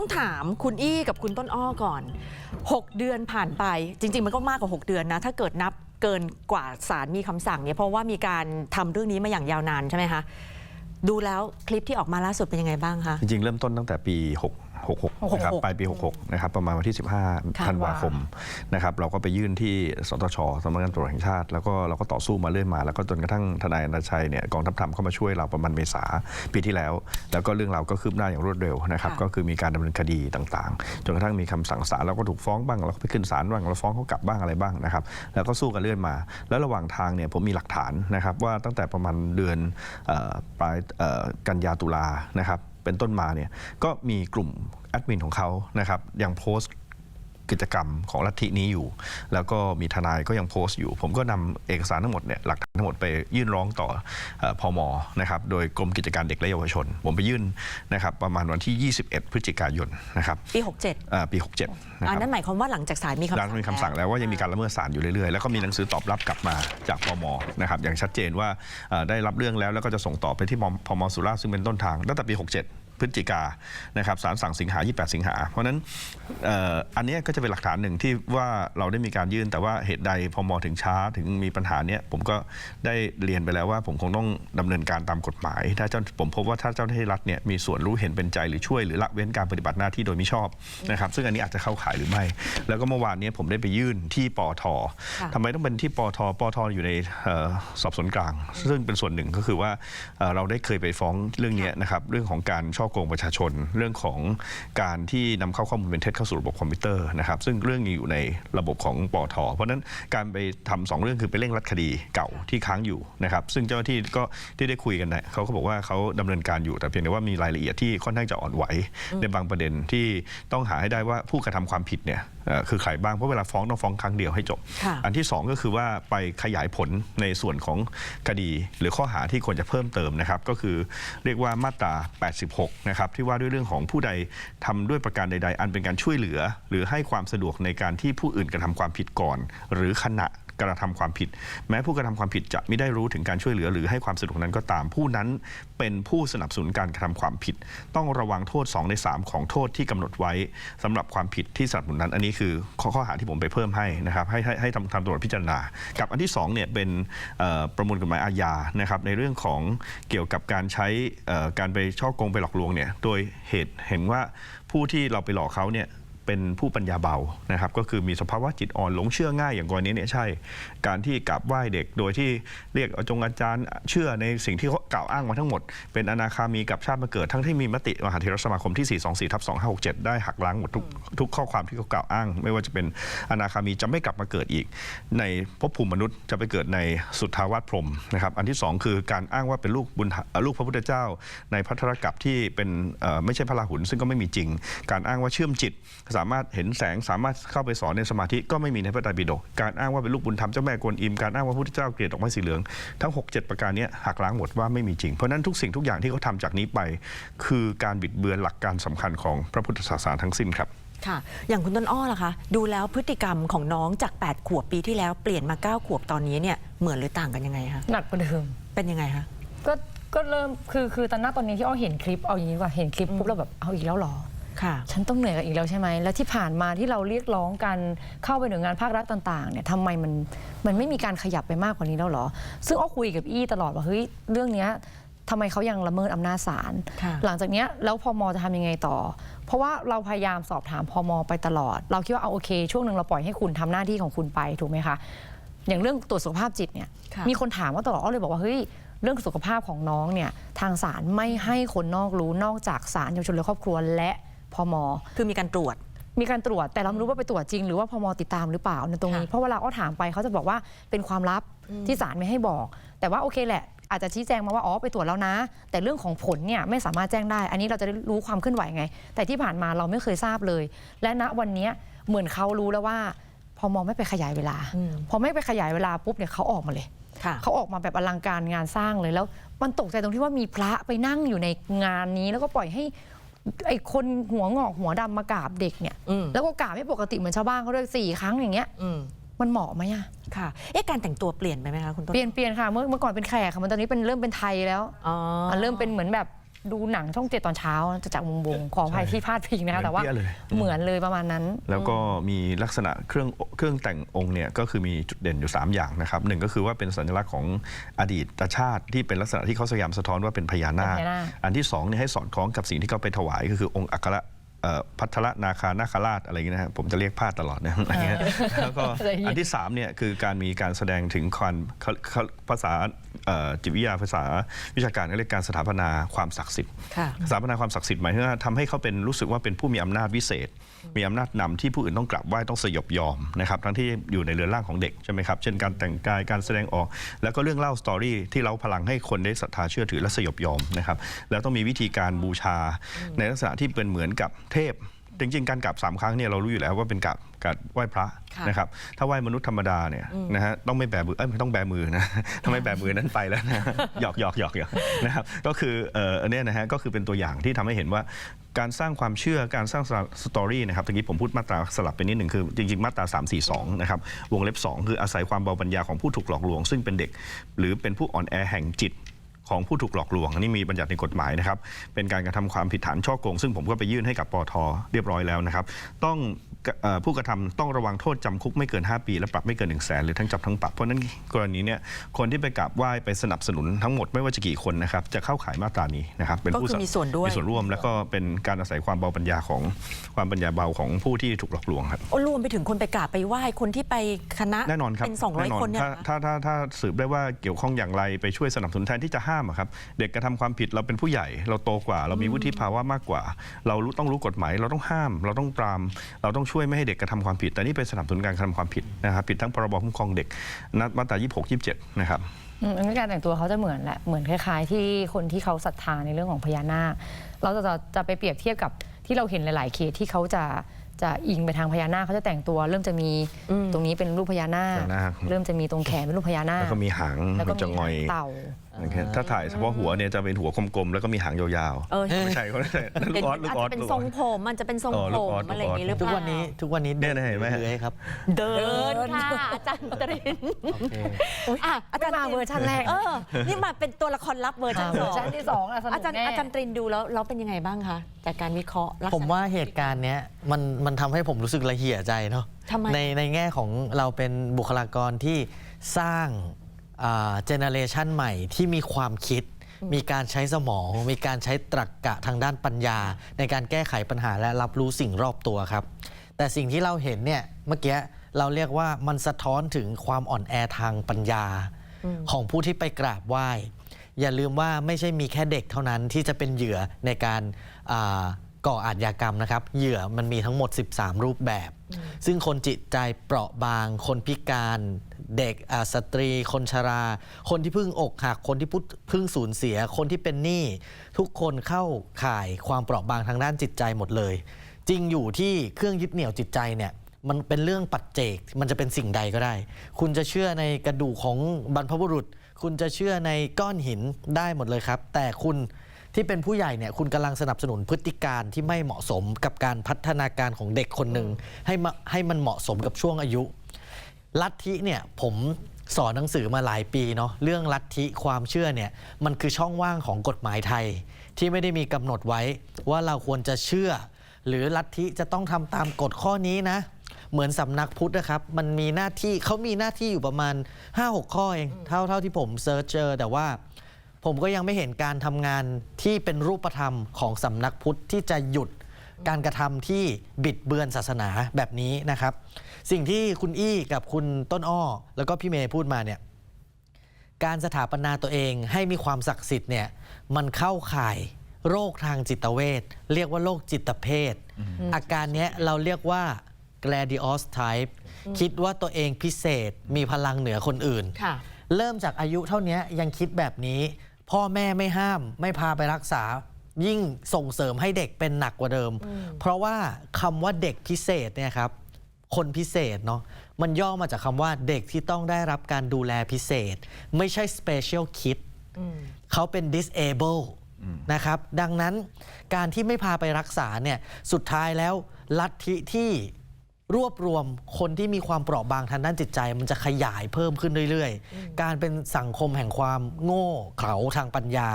ต้องถามคุณอี้กับคุณต้นอ้อก่อน 6 เดือนผ่านไป จริง ๆ มันก็มากกว่า 6 เดือนนะ ถ้าเกิดนับเกินกว่าศาลมีคำสั่งเนี่ยเพราะว่ามีการทำเรื่องนี้มาอย่างยาวนานใช่ไหมคะดูแล้วคลิปที่ออกมาล่าสุดเป็นยังไงบ้างคะจริงๆเริ่มต้นตั้งแต่ปี 6 66นะครับ66ปลายปี 66นะครับประมาณวันที่ค่ะ15ธันวาคมนะครับเราก็ไปยื่นที่สตชสำนักงานตำรวจแห่งชาติ แล้วก็เราก็ต่อสู้มาเรื่อยมา แล้วก็จนกระทั่งทนายอนาชัยเนี่ยกองทัพธรรมเข้ามาช่วยเราประมาณเมษาปีที่แล้ว แล้วก็เรื่องราวก็คืบหน้าอย่างรวดเร็วนะครับค่ะก็คือมีการดำเนินคดีต่างๆ จนกระทั่งมีคำสั่งศาลเราก็ถูกฟ้องบ้างเราก็ไปขึ้นศาลบ้างเราฟ้องเขากลับบ้างอะไรบ้างนะครับแล้วก็สู้กันเรื่อยมา แล้วระหว่างทางเนี่ยผมมีหลักฐานนะครับว่าตั้งแต่ประมาณเดือนเอ่อปลายเอ่อกันยาตุลานะครับ เป็นต้นมาเนี่ยก็มีกลุ่มแอดมินของเขานะครับยังโพสต์กิจกรรมของลัทธินี้อยู่ แล้วก็มีทนายก็ยังโพสต์อยู่ ผมก็นำเอกสารทั้งหมดเนี่ยหลักฐานทั้งหมดไปยื่นร้องต่อเอ่อพมนะครับโดยกรมกิจการเด็กและเยาวชน ผมไปยื่นนะครับประมาณวันที่ 21 พฤศจิกายนนะครับปี 67เอ่อปี67นะคอันรับนั้นหมายความว่าหลังจากศาลมีคำร้าสั่นงมีคำสั่งแล้วว่ายังมีการละเมิดศาลอยู่เรื่อยๆแล้วก็มีหนังสือตอบรับกลับมาจากพมนะครับอย่างชัดเจนว่าเอ่อได้รับเรื่องแล้วแล้วก็จะส่งต่อไปที่มพมสุราษฎร์ซึ่งเป็นต้นทางตั้งแต่ปี 67 พฤศจิกานะครับศาลสั่งสิงหา 28 สิงหา เพราะฉะนั้นเอ่ออันเนี้ยก็จะเป็นหลักฐานหนึ่งที่ว่าเราได้มีการยื่น แต่ว่าเหตุใดพมถึงช้าถึงมีปัญหาเนี้ยผมก็ได้เรียนไปแล้วว่าผมคงต้องดำเนินการตามกฎหมาย ถ้าเจ้าผมพบว่าถ้าเจ้าหน้าที่รัฐเนี่ยมีส่วนรู้เห็นเป็นใจหรือช่วยหรือละเว้นการปฏิบัติหน้าที่โดยมิชอบนะครับซึ่งอันนี้อาจจะเข้าข่ายหรือไม่ แล้วก็เมื่อวานเนี้ผมได้ไปยื่นที่ปอทค่ะทำไมต้องเป็นที่ปอทปอทอยู่ในเอ่อสอบสวนกลาง ซึ่งเป็นส่วนหนึ่งก็คือว่าเอ่อเราได้เคยไปฟ้องเรื่องเนี้ยนะครับเรื่องของการช่อโกงประชาชน เรื่องของการที่นำเข้าข้อมูลเป็นเท็จเข้าสู่ระบบคอมพิวเตอร์นะครับซึ่งเรื่องนี้อยู่ในระบบของปอทเพราะฉะนั้นการไปทำสองเรื่องคือไปเร่งรัดคดีเก่าที่ค้างอยู่นะครับซึ่งเจ้าหน้าที่ก็ที่ได้คุยกันเนี่ยเขาก็บอกว่าเขาดำเนินการอยู่แต่เพียงแต่ว่ามีรายละเอียดที่ค่อนข้างจะอ่อนไหวในบางประเด็นที่ต้องหาให้ได้ว่าผู้กระทำความผิดเนี่ย คือใครบ้างเพราะเวลาฟ้องต้องฟ้องครั้งเดียวให้จบค่ะอันที่ 2 ก็คือว่าไปขยายผลในส่วนของคดี หรือข้อหาที่ควรจะเพิ่มเติมนะครับ ก็คือเรียกว่ามาตรา 86 นะครับ ที่ว่าด้วยเรื่องของผู้ใดทำด้วยประการใด ๆ อันเป็นการช่วยเหลือ หรือให้ความสะดวกในการที่ผู้อื่นกระทำความผิดก่อน หรือขณะ กระทำความผิด แม้ผู้กระทำความผิดจะไม่ได้รู้ถึงการช่วยเหลือหรือให้ความสะดวกนั้นก็ตามผู้นั้น เป็นผู้สนับสนุนการกระทำความผิด ต้องระวังโทษ 2 ใน 3 ของโทษที่กำหนดไว้สำหรับความผิดที่สนับสนุนนั้น อันนี้คือข้อข้อหาที่ผมไปเพิ่มให้นะครับให้ให้ให้ทำทำตรวจพิจารณา กับอันที่2เนี่ยเป็นประมวลกฎหมายอาญานะครับในเรื่องของเกี่ยวกับการใช้การไปช่อโกงไปหลอกลวงเนี่ยโดยเหตุเห็นว่าผู้ที่เราไปหลอกเขาเนี่ย เป็นผู้ปัญญาเบานะครับ ก็คือมีสภาวะจิตอ่อนหลงเชื่อง่ายอย่างกรณีเนี่ยใช่ การที่กราบไหว้เด็กโดยที่เรียกอาจงอาจารย์เชื่อในสิ่งที่เขากล่าวอ้างมาทั้งหมด เป็นอนาคามีกับชาติมาเกิดทั้งที่มีมติมหาเถรสมาคมที่ 424ทับ2567 ได้หักล้างหมดทุกทุกข้อความที่เขากล่าวอ้าง ไม่ว่าจะเป็นอนาคามีจะไม่กลับมาเกิดอีก ในภพภูมิมนุษย์จะไปเกิดในสุทธาวาสพรมนะครับอันที่สองคือการอ้างว่าเป็นลูกบุญลูกพระพุทธเจ้า ในพัทธรกับที่เป็นไม่ใช่พระราหุลซึ่งก็ไม่มีจริง การอ้างว่าเชื่อมจิตสามารถเห็นแสงสามารถเข้าไปสอนในสมาธิก็ไม่มีในพระไตรปิฎกการอ้างว่าเป็นลูกบุญธรรมเจ้าแม่กวนอิมการอ้างว่าพระพุทธเจ้าเกลียดดอกไม้สีเหลืองทั้ง 6 7 ประการเนี้ยหักล้างหมดว่าไม่มีจริง เพราะฉะนั้นทุกสิ่งทุกอย่างที่เขาทำจากนี้ไป คือการบิดเบือนหลักการสำคัญของพระพุทธศาสนาทั้งสิ้นครับค่ะ อย่างคุณต้นอ้อล่ะคะ ดูแล้วพฤติกรรมของน้องจาก 8 ขวบปีที่แล้วเปลี่ยนมา 9 ขวบตอนนี้เนี่ยเหมือนหรือต่างกันยังไงคะหนักกว่าเดิมเป็นยังไงคะก็ก็เริ่มคือคือตอนหน้าตอนนี้ที่อ้อเห็นคลิปเอาอย่างนี้ดีกว่าเห็นคลิปปุ๊บเราแบบเอาอีกแล้วเหรอ ค่ะ ฉันต้องเหนื่อยกับอีกแล้วใช่ไหม แล้วที่ผ่านมาที่เราเรียกร้องกันเข้าไปหน่วยงานภาครัฐต่างๆเนี่ยทำไมมันมันไม่มีการขยับไปมากกว่านี้แล้วเหรอ ซึ่งอ้อคุยกับอี้ตลอดว่าเฮ้ยเรื่องเนี้ยทำไมเขายังละเมิดอำนาจศาล ค่ะ หลังจากเนี้ยแล้วพมจะทำยังไงต่อ เพราะว่าเราพยายามสอบถามพมไปตลอด เราคิดว่าเอาโอเค ช่วงหนึ่งเราปล่อยให้คุณทำหน้าที่ของคุณไปถูกไหมคะ อย่างเรื่องตรวจสุขภาพจิตเนี่ย ค่ะ มีคนถามว่าตลอดอ้อเลยบอกว่าเฮ้ยเรื่องสุขภาพของน้องเนี่ยทางศาลไม่ให้คนนอกรู้นอกจากศาลเยาวชนและครอบครัวและ พมคือมีการตรวจ มีการตรวจแต่เราไม่รู้ว่าไปตรวจจริง หรือว่าพมติดตามหรือเปล่าในตรงนี้ค่ะเพราะเวลาอ้อถามไปเขาจะบอกว่าเป็นความลับที่ศาลไม่ให้บอก แต่ว่าโอเคแหละอาจจะชี้แจงมาว่าอ๋อไปตรวจแล้วนะ แต่เรื่องของผลเนี่ยไม่สามารถแจ้งได้ อันนี้เราจะได้รู้ความเคลื่อนไหวไง แต่ที่ผ่านมาเราไม่เคยทราบเลย และณวันเนี้ยเหมือนเขารู้แล้วว่าพมไม่ไปขยายเวลาอืมพอไม่ไปขยายเวลาปุ๊บเนี่ยเขาออกมาเลยค่ะเขาออกมาแบบอลังการงานสร้างเลยแล้ว มันตกใจตรงที่ว่ามีพระไปนั่งอยู่ในงานนี้แล้วก็ปล่อยให้ ไอ้คนหัวงอกหัวดำมากราบเด็กเนี่ย อืม แล้วก็กราบไม่ปกติเหมือนชาวบ้านเขาด้วยสี่ครั้งอย่างเงี้ย อืมมันเหมาะไหมอะค่ะเอ๊ะการแต่งตัวเปลี่ยนไปไหมคะคุณต้นเปลี่ยนเปลี่ยนค่ะเมื่อเมื่อก่อนเป็นแขกค่ะมันตอนนี้เป็นเริ่มเป็นไทยแล้วอ๋อมันเริ่มเป็นเหมือนแบบ ดูหนังช่องเจ็ดตอนเช้าจะจากวงวงขออภัยใช่ที่พลาดพิงนะคะแต่ว่าเหมือนเปี้ยเลยเหมือนเลยประมาณนั้น แล้วก็มีลักษณะเครื่องเครื่องแต่งองค์เนี่ยก็คือมีจุดเด่นอยู่ 3 อย่างนะครับหนึ่งก็คือว่าเป็นสัญลักษณ์ของอดีตชาติที่เป็นลักษณะที่เขาพยายามสะท้อนว่าเป็นพญานาคเป็นพญานาคอันที่2เนี่ยให้สอดคล้องกับสิ่งที่เขาไปถวายก็คือองค์อัคระเอ่อ พัทรนาคานาคราชอะไรอย่างเงี้ยนะครับผมจะเรียกพลาดตลอดนะอะไรเงี้ยแล้วก็ใจเย็นอันที่3เนี่ยคือการมีการแสดงถึงความเขาเขาภาษาเอ่อจิตวิทยาภาษาวิชาการเขาเรียกการสถาปนาความศักดิ์สิทธิ์ค่ะสถาปนาความศักดิ์สิทธิ์หมายถึงว่าทำให้เขาเป็นรู้สึกว่าเป็นผู้มีอำนาจวิเศษ มีอำนาจนำที่ผู้อื่นต้องกลับไหว้ต้องสยบยอมนะครับทั้งที่อยู่ในเรือนร่างของเด็กใช่ไหมครับเช่นการแต่งกายการแสดงออก แล้วก็เรื่องเล่าสตอรี่ที่เราพลังให้คนได้ศรัทธาเชื่อถือและสยบยอมนะครับแล้วต้องมีวิธีการบูชาในลักษณะที่เป็นเหมือนกับเทพ จริงๆ การกราบสามครั้งเนี่ยเรารู้อยู่แล้วว่าเป็นกราบการไหว้พระค่ะนะครับ ถ้าไหว้มนุษย์ธรรมดาเนี่ยนะฮะต้องไม่แบมือเอ้ยไม่ต้องแบมือนะถ้าไม่แบมือนั้นไปแล้วนะ หยอกหยอกหยอกหยอกนะครับก็คือเอ่ออันเนี้ยนะฮะก็คือเป็นตัวอย่างที่ทำให้เห็นว่าการสร้างความเชื่อการสร้างสตอรี่นะครับตะกี้ผมพูดมาตราสลับไปนิดหนึ่งคือ จริงๆ มาตรา 342 นะครับ วงเล็บ 2 คืออาศัยความเบาปัญญาของผู้ถูกหลอกลวง ซึ่งเป็นเด็ก หรือเป็นผู้อ่อนแอแห่งจิต ของผู้ถูกหลอกลวงนี่มีบัญญัติในกฎหมายนะครับ เป็นการกระทำความผิดฐานช่อโกง ซึ่งผมก็ไปยื่นให้กับปอทเรียบร้อยแล้วนะครับ ต้อง ผู้กระทำต้องระวังโทษจำคุกไม่เกิน 5 ปี และปรับไม่เกิน1นึ่งแสนหรือทั้งจำทั้งปรับ เพราะฉะนั้นกรณีเนี่ยคนที่ไปกราบไหว้ไปสนับสนุนทั้งหมดไม่ว่าจะกี่คนนะครับจะเข้าข่ายมาตรานี้นะครับเป็นผู้ก็คือมีส่วนด้วยมีส่วนร่วม แล้วก็เป็นการอาศัยความเบาปัญญาของความปัญญาเบาของผู้ที่ถูกหลอกลวงครับโอ้รวมไปถึงคนไปกราบไปไหว้คนที่ไปคณะแน่นอนครับเป็นแน่น200คนเนี่ยถ้าเหรอถ้าถ้าถ้าสืบได้ว่าเกี่ยวข้องอย่างไรไปช่วยสนับสนุนแทนที่จะห้ามอะครับเด็กกระทำความผิดเราเป็นผู้ใหญ่เราโตกว่า เรามีวุฒิภาวะมากกว่า เรารู้ต้องรู้กฎหมายเราต้องห้าม เราต้องปรามเราต้องช่วยไม่ให้เด็กกระทำความผิด แต่นี่เป็นสนับสนุนการกระทำความผิดนะครับผิดทั้งพรบคุ้มครองเด็กนัดมาตรา26 27 นะครับอืมอันนี้การแต่งตัวเขาจะเหมือนแหละเหมือนคล้ายๆ ที่คนที่เขาศรัทธาในเรื่องของพญานาค เราจะจะจะไปเปรียบเทียบกับที่เราเห็นหลาย ๆ เคสที่เขาจะ จะอิงไปทางพญานาคเขาจะแต่งตัว เริ่มจะมีตรงนี้เป็นรูปพญานาค พญานาค เริ่มจะมีตรงแขนเป็นรูปพญานาคแล้วก็มีหางแล้วก็มันจะงอยมีเต่า นะครับถ้าถ่ายเฉพาะหัวเนี่ยจะเป็นหัวกลมๆแล้วก็มีหางยาวเออๆ ไม่ใช่เขาไม่ใช่ลูเป็นกออสลูอากจออสจะเป็นลูกทอรองสผมมันจะเป็นทรงอ๋อผลูกมออสอะไรอย่างนี้หรือเปทุกล่าวันนี้ทุกวันนี้เนี่ยเห็นไหมฮะเลื้อยครับเดินค่ะอาจารย์ตรินโอเค อะอาจารย์ไม่มาเวอร์ชันแรก เออนี่มาเป็นตัวละครลับเวอร์ชันเวสอองร์ชันที่สองอะสนุอากจารย์แน่ อาจารย์ตรินดูแล้วเราเป็นยังไงบ้างคะจากการวิเคราะห์ลักษณะ ผมว่าเหตุการณ์เนี้ยมันมันทำให้ผมรู้สึกละเหี่ยใจเนาะทำไม ในในแง่ของเราเป็นบุคลากรที่สร้างเจเนเรชันใหม่ที่มีความคิด มีการใช้สมอง มีการใช้ตรรกกะทางด้านปัญญา ในการแก้ไขปัญหาและรับรู้สิ่งรอบตัวครับ แต่สิ่งที่เราเห็นเนี่ยเมื่อกี้เราเรียกว่ามันสะท้อนถึงความอ่อนแอทางปัญญา ของผู้ที่ไปกราบไหว้ อย่าลืมว่าไม่ใช่มีแค่เด็กเท่านั้นที่จะเป็นเหยื่อในการอ่า ก่ออาชญากรรมนะครับ เหยื่อมันมีทั้งหมด 13 รูปแบบ ซึ่งคนจิตใจเปราะบาง คนพิการเด็กอ่าสตรี คนชรา คนที่เพิ่งอกหัก คนที่เพิ่งสูญเสีย คนที่เป็นหนี้ ทุกคนเข้าข่ายความเปราะบางทางด้านจิตใจหมดเลย จริงอยู่ที่เครื่องยึดเหนี่ยวจิตใจเนี่ยมันเป็นเรื่องปัจเจก มันจะเป็นสิ่งใดก็ได้ คุณจะเชื่อในกระดูกของบรรพบุรุษ คุณจะเชื่อในก้อนหินได้หมดเลยครับ แต่คุณ ที่เป็นผู้ใหญ่เนี่ยคุณกำลังสนับสนุนพฤติการที่ไม่เหมาะสมกับการพัฒนาการของเด็กคนหนึ่งให้มาให้มันเหมาะสมกับช่วงอายุ ลัทธิเนี่ยผมสอนหนังสือมาหลายปีเนาะเรื่องลัทธิความเชื่อเนี่ยมันคือช่องว่างของกฎหมายไทย ที่ไม่ได้มีกำหนดไว้ว่าเราควรจะเชื่อ หรือลัทธิจะต้องทำตามกฎข้อนี้นะ เหมือนสำนักพุทธนะครับ มันมีหน้าที่เขามีหน้าที่อยู่ประมาณ 5-6 ข้อเอง เท่าเท่าที่ผมเซิร์ชเจอแต่ว่า ผมก็ยังไม่เห็นการทำงานที่เป็นรูปธรรมของสำนักพุทธที่จะหยุดการกระทำที่บิดเบือนศาสนาแบบนี้นะครับ สิ่งที่คุณอี้กับคุณต้นอ้อ แล้วก็พี่เมย์พูดมาเนี่ยการสถาปนาตัวเองให้มีความศักดิ์สิทธิ์เนี่ยมันเข้าข่ายโรคทางจิตเวชเรียกว่าโรคจิตเภท อาการเนี้ยเราเรียกว่า gladius type คิดว่าตัวเองพิเศษมีพลังเหนือคนอื่นค่ะเริ่มจากอายุเท่านี้ยังคิดแบบนี้ พ่อแม่ไม่ห้าม ไม่พาไปรักษา ยิ่งส่งเสริมให้เด็กเป็นหนักกว่าเดิม เพราะว่าคำว่าเด็กพิเศษเนี่ยครับคนพิเศษเนาะมันย่อมาจากคำว่าเด็กที่ต้องได้รับการดูแลพิเศษ ไม่ใช่ special kid เขาเป็น disable นะครับ ดังนั้นการที่ไม่พาไปรักษาเนี่ยสุดท้ายแล้วลัทธิที่ รวบรวมคนที่มีความเปราะบางทางด้านจิตใจ มันจะขยายเพิ่มขึ้นเรื่อยๆ การเป็นสังคมแห่งความโง่เขลาทางปัญญา